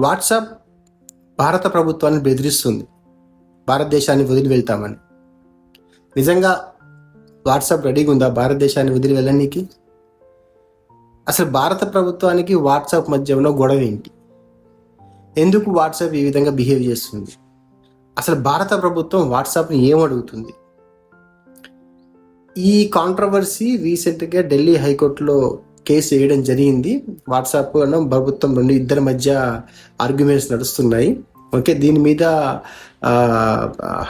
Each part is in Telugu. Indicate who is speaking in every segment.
Speaker 1: వాట్సాప్ భారత ప్రభుత్వాన్ని బెదిరిస్తుంది. భారతదేశాన్ని వదిలి వెళ్తామని నిజంగా వాట్సాప్ రెడీగా ఉందా? భారతదేశాన్ని వదిలి వెళ్ళడానికి అసలు భారత ప్రభుత్వానికి వాట్సాప్ మధ్య ఉన్న గొడవ ఏంటి? ఎందుకు వాట్సాప్ ఈ విధంగా బిహేవ్ చేస్తుంది? అసలు భారత ప్రభుత్వం వాట్సాప్ని ఏమడుగుతుంది ఈ కాంట్రవర్సీ రీసెంట్గా ఢిల్లీ హైకోర్టులో కేసు వేయడం జరిగింది. వాట్సాప్ అన్న ప్రభుత్వం రెండు ఇద్దరి మధ్య ఆర్గ్యుమెంట్స్ నడుస్తున్నాయి. ఓకే దీని మీద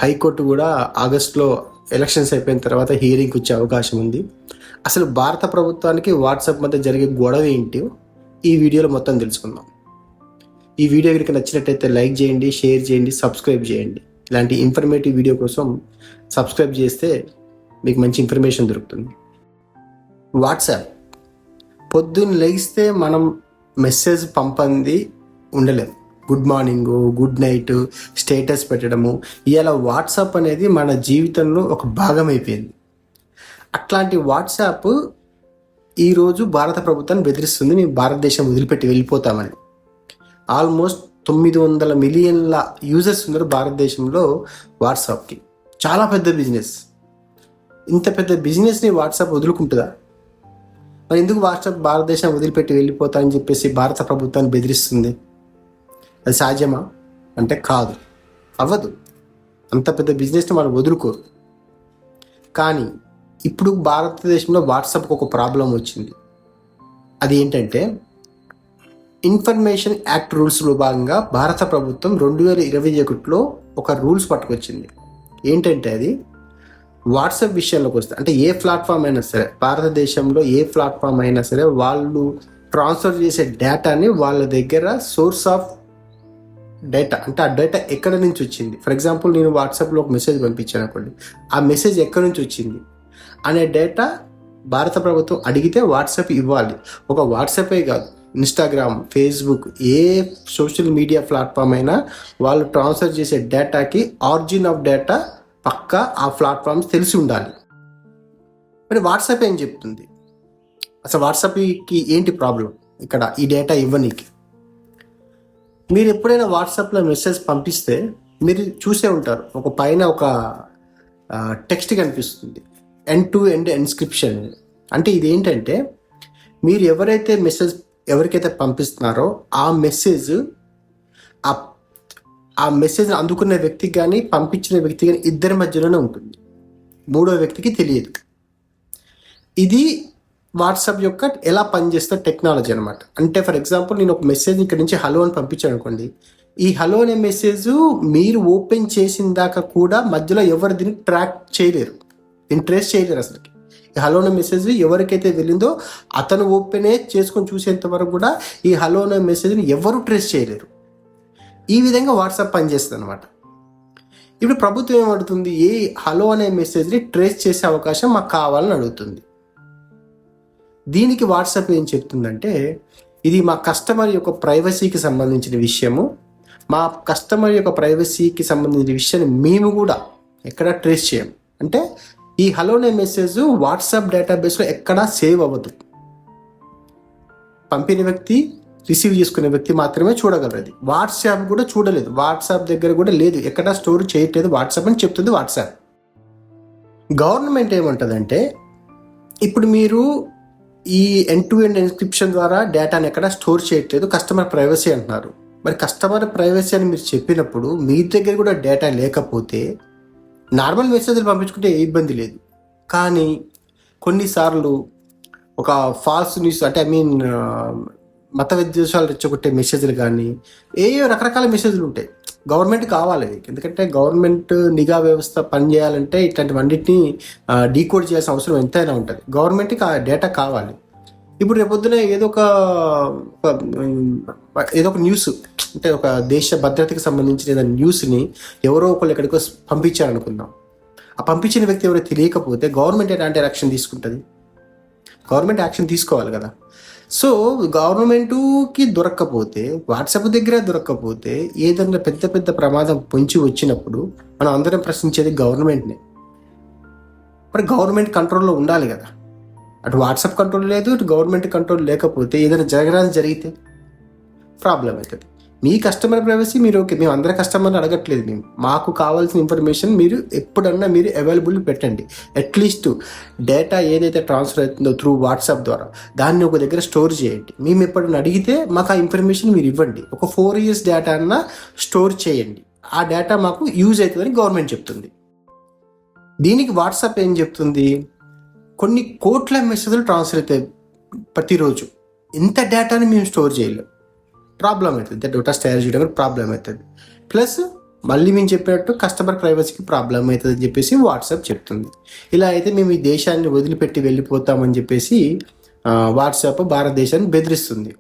Speaker 1: హైకోర్టు కూడా ఆగస్టులో ఎలక్షన్స్ అయిపోయిన తర్వాత హియరింగ్ వచ్చే అవకాశం ఉంది. అసలు భారత ప్రభుత్వానికి వాట్సాప్ మధ్య జరిగే గొడవ ఏంటి? ఈ వీడియోలో మొత్తం తెలుసుకుందాం. ఈ వీడియో కనుక నచ్చినట్టయితే లైక్ చేయండి షేర్ చేయండి సబ్స్క్రైబ్ చేయండి. ఇలాంటి ఇన్ఫర్మేటివ్ వీడియో కోసం సబ్స్క్రైబ్ చేస్తే మీకు మంచి ఇన్ఫర్మేషన్ దొరుకుతుంది. వాట్సాప్ పొద్దున్న లేస్తే మనం మెసేజ్ పంపంది ఉండలేం. Good morning good night status పెట్టడము ఇలా వాట్సాప్ అనేది మన జీవితంలో ఒక భాగం అయిపోయింది. అట్లాంటి వాట్సాప్ ఈరోజు భారత ప్రభుత్వాన్ని బెదిరిస్తుంది మేము భారతదేశం వదిలిపెట్టి వెళ్ళిపోతామని. ఆల్మోస్ట్ తొమ్మిది వందల మిలియన్ల యూజర్స్ ఉన్నారు భారతదేశంలో వాట్సాప్కి చాలా పెద్ద బిజినెస్ ఇంత పెద్ద బిజినెస్ని వాట్సాప్ వదులుకుంటుందా? మరి ఎందుకు వాట్సాప్ భారతదేశం వదిలిపెట్టి వెళ్ళిపోతారని చెప్పేసి భారత ప్రభుత్వాన్ని బెదిరిస్తుంది? అది సాధ్యమా? అంటే కాదు. అవ్వదు. అంత పెద్ద బిజినెస్ని వాళ్ళు వదులుకోరు. కానీ ఇప్పుడు భారతదేశంలో వాట్సాప్కి ఒక ప్రాబ్లం వచ్చింది. అది ఏంటంటే ఇన్ఫర్మేషన్ యాక్ట్ రూల్స్లో భాగంగా భారత ప్రభుత్వం రెండు వేల ఇరవై ఒకటిలో ఒక రూల్స్ పట్టుకొచ్చింది. ఏంటంటే అది వాట్సాప్ విషయంలోకి వస్తే అంటే ఏ ప్లాట్ఫామ్ అయినా సరే భారతదేశంలో ఏ ప్లాట్ఫామ్ అయినా సరే వాళ్ళు ట్రాన్స్ఫర్ చేసే డేటాని వాళ్ళ దగ్గర సోర్స్ ఆఫ్ డేటా అంటే ఆ డేటా ఎక్కడ నుంచి వచ్చింది? ఫర్ ఎగ్జాంపుల్ నేను వాట్సాప్లో ఒక మెసేజ్ పంపించాను అనుకోండి. ఆ మెసేజ్ ఎక్కడి నుంచి వచ్చింది? అనే డేటా భారత ప్రభుత్వం అడిగితే వాట్సాప్ ఇవ్వాలి. ఒక వాట్సాపే కాదు ఇన్స్టాగ్రామ్ ఫేస్బుక్ ఏ సోషల్ మీడియా ప్లాట్ఫామ్ అయినా వాళ్ళు ట్రాన్స్ఫర్ చేసే డేటాకి ఆరిజిన్ ఆఫ్ డేటా పక్కా ఆ ప్లాట్ఫామ్స్ తెలిసి ఉండాలి. మరి వాట్సాప్ ఏం చెప్తుంది? అసలు వాట్సాప్కి ఏంటి ప్రాబ్లం ఇక్కడ ఈ డేటా ఇవ్వనీకి. మీరు ఎప్పుడైనా వాట్సాప్లో మెసేజ్ పంపిస్తే మీరు చూసే ఉంటారు. ఒక పైన ఒక టెక్స్ట్ కనిపిస్తుంది. ఎండ్ టు ఎండ్ ఎన్స్క్రిప్షన్ అంటే ఇది ఏంటంటే మీరు ఎవరైతే మెసేజ్ ఎవరికైతే పంపిస్తున్నారో ఆ మెసేజ్ ఆ ఆ మెసేజ్ అందుకున్న వ్యక్తికి కానీ పంపించిన వ్యక్తి కానీ ఇద్దరి మధ్యలోనే ఉంటుంది. మూడో వ్యక్తికి తెలియదు. ఇది వాట్సాప్ యొక్క ఎలా పనిచేస్తే టెక్నాలజీ అనమాట అంటే ఫర్ ఎగ్జాంపుల్ నేను ఒక మెసేజ్ ఇక్కడ నుంచి హలో అని పంపించాను అనుకోండి. ఈ హలో అనే మెసేజ్ మీరు ఓపెన్ చేసిన దాకా కూడా మధ్యలో ఎవరు దీన్ని ట్రాక్ చేయలేరు. దీన్ని ట్రేస్ చేయలేరు అసలుకి. ఈ హలో అనే మెసేజ్ ఎవరికైతే వెళ్ళిందో అతను ఓపెనే చేసుకొని చూసేంత వరకు కూడా ఈ హలో అనే మెసేజ్ని ఎవరు ట్రేస్ చేయలేరు. ఈ విధంగా వాట్సాప్ పనిచేస్తుంది అనమాట ఇప్పుడు ప్రభుత్వం ఏమడుతుంది? ఏ హలో అనే మెసేజ్ని ట్రేస్ చేసే అవకాశం మాకు కావాలని అడుగుతుంది. దీనికి వాట్సాప్ ఏం చెప్తుందంటే ఇది మా కస్టమర్ యొక్క ప్రైవసీకి సంబంధించిన విషయము. మా కస్టమర్ యొక్క ప్రైవసీకి సంబంధించిన విషయాన్ని మేము కూడా ఎక్కడ ట్రేస్ చేయం. అంటే ఈ హలో అనే మెసేజ్ వాట్సాప్ డేటాబేస్లో ఎక్కడా సేవ్ అవ్వదు. పంపిన వ్యక్తి రిసీవ్ చేసుకునే వ్యక్తి మాత్రమే చూడగలరు అది వాట్సాప్ కూడా చూడలేదు. వాట్సాప్ దగ్గర కూడా లేదు. ఎక్కడా స్టోర్ చేయట్లేదు. వాట్సాప్ అని చెప్తుంది వాట్సాప్. గవర్నమెంట్ ఏమంటుందంటే ఇప్పుడు మీరు ఈ ఎన్ టు ఎండ్ ఎన్స్క్రిప్షన్ ద్వారా డేటాని ఎక్కడ స్టోర్ చేయట్లేదు. కస్టమర్ ప్రైవసీ అంటున్నారు. మరి కస్టమర్ ప్రైవసీ అని మీరు చెప్పినప్పుడు మీ దగ్గర కూడా డేటా లేకపోతే నార్మల్ మెసేజ్లు పంపించుకుంటే ఏ ఇబ్బంది లేదు. కానీ కొన్నిసార్లు ఒక ఫాల్స్ న్యూస్ అంటే ఐ మీన్ మత విద్వేషాలు రెచ్చగొట్టే మెసేజ్లు కానీ ఏ రకరకాల మెసేజ్లు ఉంటాయి. గవర్నమెంట్ కావాలి ఎందుకంటే గవర్నమెంట్ నిఘా వ్యవస్థ పనిచేయాలంటే ఇట్లాంటివన్నిటిని డీకోడ్ చేయాల్సిన అవసరం ఎంతైనా ఉంటుంది. గవర్నమెంట్కి ఆ డేటా కావాలి. ఇప్పుడు రేపొద్దున ఏదో ఒక ఏదో ఒక న్యూస్ అంటే ఒక దేశ భద్రతకి సంబంధించిన ఏదైనా న్యూస్ని ఎవరో ఒకళ్ళు ఎక్కడికో పంపించారనుకుందాం. ఆ పంపించిన వ్యక్తి ఎవరో తెలియకపోతే గవర్నమెంట్ ఎలాంటి యాక్షన్ తీసుకుంటుంది? గవర్నమెంట్ యాక్షన్ తీసుకోవాలి కదా. సో గవర్నమెంటుకి దొరక్కపోతే వాట్సాప్ దగ్గర దొరక్కపోతే ఏదైనా పెద్ద పెద్ద ప్రమాదం పొంచి వచ్చినప్పుడు మనం అందరం ప్రశ్నించేది గవర్నమెంట్ని. మరి గవర్నమెంట్ కంట్రోల్లో ఉండాలి కదా. అటు వాట్సాప్ కంట్రోల్ లేదు ఇటు గవర్నమెంట్ కంట్రోల్ లేకపోతే ఏదైనా జరగడానికి జరిగితే ప్రాబ్లం అవుతుంది మీ కస్టమర్ ప్రైవసీ మీరు ఓకే మేము అందరి కస్టమర్ని అడగట్లేదు. మేము మాకు కావాల్సిన ఇన్ఫర్మేషన్ మీరు ఎప్పుడన్నా మీరు అవైలబుల్ పెట్టండి. అట్లీస్ట్ డేటా ఏదైతే ట్రాన్స్ఫర్ అవుతుందో త్రూ వాట్సాప్ ద్వారా దాన్ని ఒక దగ్గర స్టోర్ చేయండి. మేము ఎప్పుడన్నా అడిగితే మాకు ఆ ఇన్ఫర్మేషన్ మీరు ఇవ్వండి. ఒక ఫోర్ ఇయర్స్ డేటా అన్న స్టోర్ చేయండి. ఆ డేటా మాకు యూజ్ అవుతుందని గవర్నమెంట్ చెప్తుంది. దీనికి వాట్సాప్ ఏం చెప్తుంది? కొన్ని కోట్ల మెసేజ్లు ట్రాన్స్ఫర్ అవుతాయి ప్రతిరోజు. ఇంత డేటాని మేము స్టోర్ చేయలేం. ప్రాబ్లం అవుతుంది డేటా స్టోర్ చేయడం ప్రాబ్లం అవుతుంది ప్లస్ మళ్ళీ మేము చెప్పినట్టు కస్టమర్ ప్రైవసీకి ప్రాబ్లం అవుతుంది అని చెప్పేసి వాట్సాప్ చెప్తుంది. ఇలా అయితే మేము ఈ దేశాన్ని వదిలిపెట్టి వెళ్ళిపోతామని చెప్పేసి వాట్సాప్ భారతదేశాన్ని బెదిరిస్తుంది.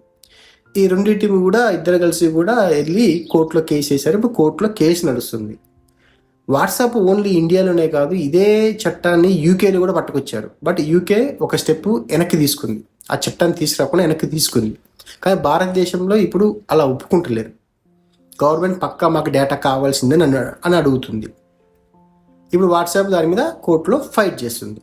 Speaker 1: ఈ రెండింటి కూడా ఇద్దరు కలిసి కూడా వెళ్ళి కోర్టులో కేసు వేశారు. ఇప్పుడు కోర్టులో కేసు నడుస్తుంది. వాట్సాప్ ఓన్లీ ఇండియాలోనే కాదు ఇదే చట్టాన్ని యూకేలో కూడా పట్టుకొచ్చారు. బట్ యూకే ఒక స్టెప్ వెనక్కి తీసుకుంది. ఆ చట్టాన్ని తీసుకురాకుండా వెనక్కి తీసుకుంది. కానీ భారతదేశంలో ఇప్పుడు అలా ఒప్పుకుంటలేరు. గవర్నమెంట్ పక్కా మాకు డేటా కావాల్సిందని అని అని అడుగుతుంది. ఇప్పుడు వాట్సాప్ దాని మీద కోర్టులో ఫైట్ చేస్తుంది.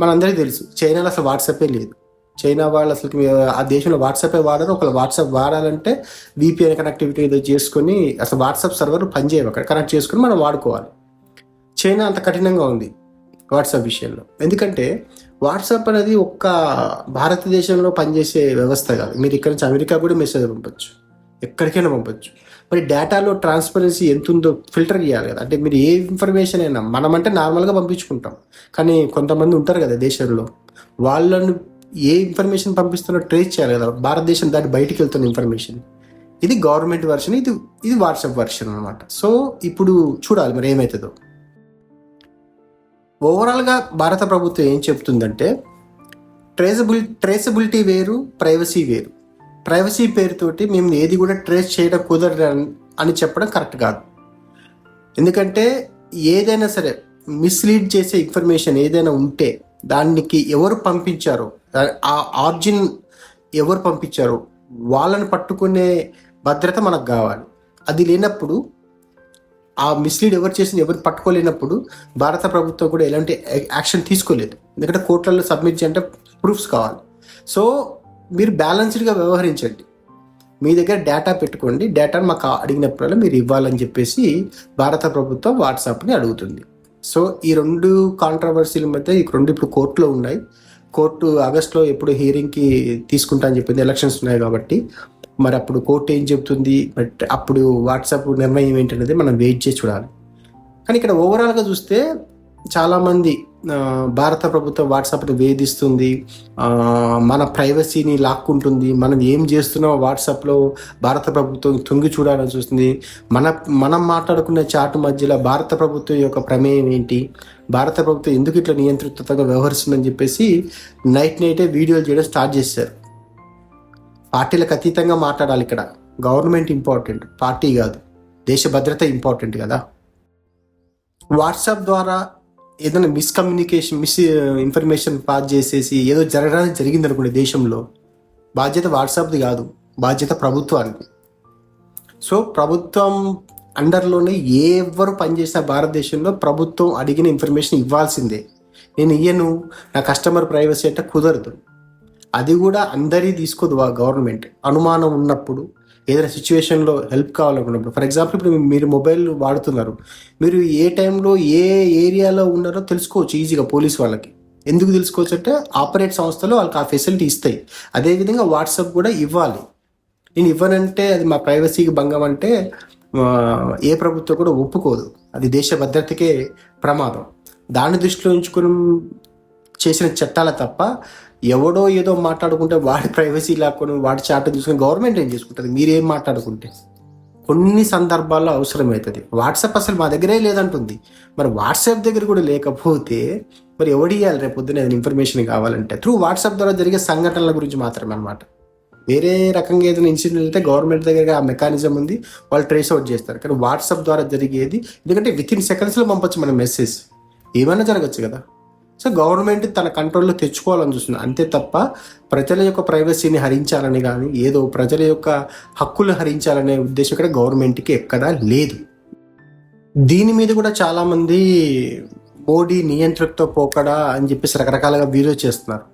Speaker 1: మనందరికీ తెలుసు చైనాలో అసలు వాట్సాపే లేదు. చైనా వాళ్ళు అసలు ఆ దేశంలో వాట్సాపే వాడరు ఒకళ్ళు వాట్సాప్ వాడాలంటే విపిఎన్ కనెక్టివిటీ ఏదో చేసుకొని అసలు వాట్సాప్ సర్వర్ పనిచేయవు అక్కడ కనెక్ట్ చేసుకొని మనం వాడుకోవాలి. చైనా అంత కఠినంగా ఉంది వాట్సాప్ విషయంలో. ఎందుకంటే వాట్సాప్ అనేది ఒక్క భారతదేశంలో పనిచేసే వ్యవస్థ కాదు. మీరు ఇక్కడ నుంచి అమెరికా కూడా మెసేజ్ పంపొచ్చు. ఎక్కడికైనా పంపచ్చు. మరి డేటాలో ట్రాన్స్పరెన్సీ ఎంత ఉందో ఫిల్టర్ చేయాలి కదా. అంటే మీరు ఏ ఇన్ఫర్మేషన్ అయినా మనం అంటే నార్మల్గా పంపించుకుంటాం. కానీ కొంతమంది ఉంటారు కదా దేశంలో. వాళ్ళను ఏ ఇన్ఫర్మేషన్ పంపిస్తున్నో ట్రేస్ చేయాలి కదా. భారతదేశం దాటి బయటికి వెళ్తున్న ఇన్ఫర్మేషన్. ఇది గవర్నమెంట్ వర్షన్ ఇది ఇది వాట్సాప్ వర్షన్ అనమాట సో ఇప్పుడు చూడాలి మరి ఏమవుతుందో ఓవరాల్గా భారత ప్రభుత్వం ఏం చెప్తుందంటే ట్రేసబుల్ ట్రేసబిలిటీ వేరు ప్రైవసీ వేరు. ప్రైవసీ పేరుతోటి మేము ఏది కూడా ట్రేస్ చేయడం కుదరదు అని- అని చెప్పడం కరెక్ట్ కాదు. ఎందుకంటే ఏదైనా సరే మిస్లీడ్ చేసే ఇన్ఫర్మేషన్ ఏదైనా ఉంటే దానికి ఎవరు పంపించారో ఆ ఆర్జిన్ ఎవరు పంపించారో వాళ్ళని పట్టుకునే భద్రత మనకు కావాలి. అది లేనప్పుడు ఆ మిస్లీడ్ ఎవరు చేసింది ఎవరు పట్టుకోలేనప్పుడు భారత ప్రభుత్వం కూడా ఎలాంటి యాక్షన్ తీసుకోలేదు. ఎందుకంటే కోర్టులలో సబ్మిట్ చేయాలంటే ప్రూఫ్స్ కావాలి. సో మీరు బ్యాలెన్స్డ్గా వ్యవహరించండి. మీ దగ్గర డేటా పెట్టుకోండి. డేటాను మాకు అడిగినప్పుడల్లా మీరు ఇవ్వాలని చెప్పేసి భారత ప్రభుత్వం వాట్సాప్ని అడుగుతుంది. సో ఈ రెండు కాంట్రవర్సీల మధ్య ఈ రెండు ఇప్పుడు కోర్టులో ఉన్నాయి. కోర్టు ఆగస్టులో ఎప్పుడు హీరింగ్కి తీసుకుంటా అని చెప్పింది. ఎలక్షన్స్ ఉన్నాయి కాబట్టి. మరి అప్పుడు కోర్టు ఏం చెప్తుంది బట్ అప్పుడు వాట్సాప్ నిర్ణయం ఏంటనేది మనం వెయిట్ చేసి చూడాలి. కానీ ఇక్కడ ఓవరాల్గా చూస్తే చాలామంది భారత ప్రభుత్వం వాట్సాప్ని వేధిస్తుంది. మన ప్రైవసీని లాక్కుంటుంది. మనం ఏం చేస్తున్నామో వాట్సాప్లో భారత ప్రభుత్వం తొంగి చూడాలని చూస్తుంది. మన మనం మాట్లాడుకునే చాటు మధ్యలో భారత ప్రభుత్వం యొక్క ప్రమేయం ఏంటి? భారత ప్రభుత్వం ఎందుకు ఇట్లా నియంత్రితగా వ్యవహరిస్తుందని చెప్పేసి నైట్ నైటే వీడియోలు చేయడం స్టార్ట్ చేశారు. పార్టీలకు అతీతంగా మాట్లాడాలి ఇక్కడ. గవర్నమెంట్ ఇంపార్టెంట్ పార్టీ కాదు. దేశ భద్రత ఇంపార్టెంట్ కదా. వాట్సాప్ ద్వారా ఏదైనా మిస్కమ్యూనికేషన్ మిస్ ఇన్ఫర్మేషన్ పాస్ చేసేసి ఏదో జరగడానికి జరిగింది అనుకోండి దేశంలో బాధ్యత వాట్సాప్ది కాదు బాధ్యత ప్రభుత్వానికి సో ప్రభుత్వం అండర్లోనే ఎవరు పనిచేసిన భారతదేశంలో ప్రభుత్వం అడిగిన ఇన్ఫర్మేషన్ ఇవ్వాల్సిందే. నేను ఇయ్యను నా కస్టమర్ ప్రైవసీ అంటే కుదరదు. అది కూడా అందరి తీసుకోదు గవర్నమెంట్. అనుమానం ఉన్నప్పుడు ఏదైనా సిచ్యువేషన్లో హెల్ప్ కావాలనుకున్నప్పుడు ఫర్ ఎగ్జాంపుల్ ఇప్పుడు మీరు మొబైల్ వాడుతున్నారు మీరు ఏ టైంలో ఏ ఏరియాలో ఉన్నారో తెలుసుకోవచ్చు ఈజీగా పోలీస్ వాళ్ళకి. ఎందుకు తెలుసుకోవచ్చు అంటే ఆపరేట్ సంస్థలు వాళ్ళకి ఆ ఫెసిలిటీ ఇస్తాయి. అదేవిధంగా వాట్సాప్ కూడా ఇవ్వాలి. నేను ఇవ్వనంటే అది మా ప్రైవసీకి భంగం అంటే ఏ ప్రభుత్వం కూడా ఒప్పుకోదు. అది దేశ భద్రతకే ప్రమాదం. దాన్ని దృష్టిలో ఉంచుకుని చేసిన చట్టాల తప్ప ఎవడో ఏదో మాట్లాడుకుంటే వాడి ప్రైవసీ లాక్కొని వాడి చాట తీసుకొని గవర్నమెంట్ ఏం చేసుకుంటుంది? మీరేం మాట్లాడుకుంటే? కొన్ని సందర్భాల్లో అవసరమవుతుంది వాట్సాప్ అసలు మా దగ్గరే లేదంటుంది. మరి వాట్సాప్ దగ్గర కూడా లేకపోతే మరి ఎవడు ఇవ్వాలి రేపు పొద్దున ఇన్ఫర్మేషన్ కావాలంటే. త్రూ వాట్సాప్ ద్వారా జరిగే సంఘటనల గురించి మాత్రమే అనమాట వేరే రకంగా ఏదైనా ఇన్సిడెంట్ అయితే గవర్నమెంట్ దగ్గర ఆ మెకానిజం ఉంది. వాళ్ళు ట్రేస్ అవుట్ చేస్తారు. కానీ వాట్సాప్ ద్వారా జరిగేది ఎందుకంటే విత్ ఇన్ సెకండ్స్లో పంపొచ్చు మన మెసేజ్ ఏమైనా జరగచ్చు కదా? సో గవర్నమెంట్ తన కంట్రోల్లో తెచ్చుకోవాలని చూస్తుంది. అంతే తప్ప ప్రజల యొక్క ప్రైవసీని హరించాలని కానీ ఏదో ప్రజల యొక్క హక్కులు హరించాలనే ఉద్దేశం ఇక్కడ గవర్నమెంట్కి ఎక్కడా లేదు. దీని మీద కూడా చాలామంది మోడీ నియంత్రణతో పోకడా అని చెప్పేసి రకరకాలుగా వీడియో చేస్తున్నారు.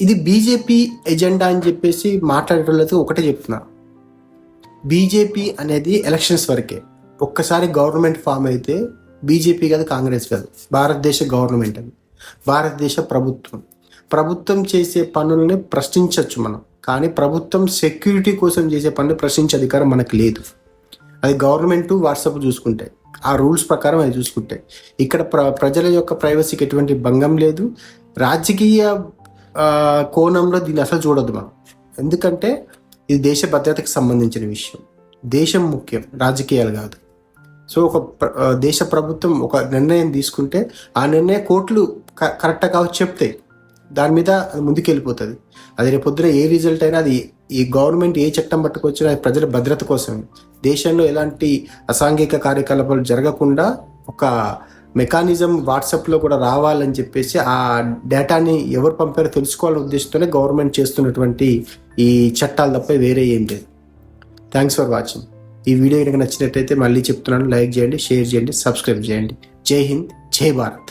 Speaker 1: ఇది బీజేపీ ఎజెండా అని చెప్పేసి మాట్లాడేటోళ్ళతో ఒకటే చెప్తున్నా. బీజేపీ అనేది ఎలక్షన్స్ వరకే. ఒక్కసారి గవర్నమెంట్ ఫామ్ అయితే బీజేపీ కాదు కాంగ్రెస్ కాదు. భారతదేశ గవర్నమెంట్ అది. భారతదేశ ప్రభుత్వం. ప్రభుత్వం చేసే పనుల్ని ప్రశ్నించవచ్చు మనం. కానీ ప్రభుత్వం సెక్యూరిటీ కోసం చేసే పనులు ప్రశ్నించే అధికారం మనకు లేదు. అది గవర్నమెంట్ వాట్సాప్ చూసుకుంటాయి ఆ రూల్స్ ప్రకారం అది చూసుకుంటాయి ఇక్కడ ప్ర ప్రజల యొక్క ప్రైవసీకి ఎటువంటి భంగం లేదు. రాజకీయ కోణంలో దీన్ని అసలు చూడొద్దు మనం. ఎందుకంటే ఇది దేశ భద్రతకు సంబంధించిన విషయం. దేశం ముఖ్యం. రాజకీయాలు కాదు. సో ఒక దేశ ప్రభుత్వం ఒక నిర్ణయం తీసుకుంటే ఆ నిర్ణయం కోర్టులు క- కరెక్ట్గా కావచ్చు చెప్తాయి దాని మీద అది ముందుకెళ్ళిపోతుంది. అది రేపొద్దున ఏ రిజల్ట్ అయినా అది ఈ గవర్నమెంట్ ఏ చట్టం పట్టుకొచ్చినా అది ప్రజల భద్రత కోసం. దేశంలో ఎలాంటి అసాంఘిక కార్యకలాపాలు జరగకుండా ఒక మెకానిజం వాట్సాప్లో కూడా రావాలని చెప్పేసి ఆ డేటాని ఎవరు పంపారో తెలుసుకోవాలనే ఉద్దేశంతోనే గవర్నమెంట్ చేస్తున్నటువంటి ఈ చట్టాలు తప్ప వేరే ఏం లేదు. Thanks for watching. ఈ వీడియో కనుక నచ్చినట్టయితే మళ్ళీ చెప్తున్నాను. లైక్ చేయండి షేర్ చేయండి సబ్స్క్రైబ్ చేయండి. జై హింద్ జై భారత్.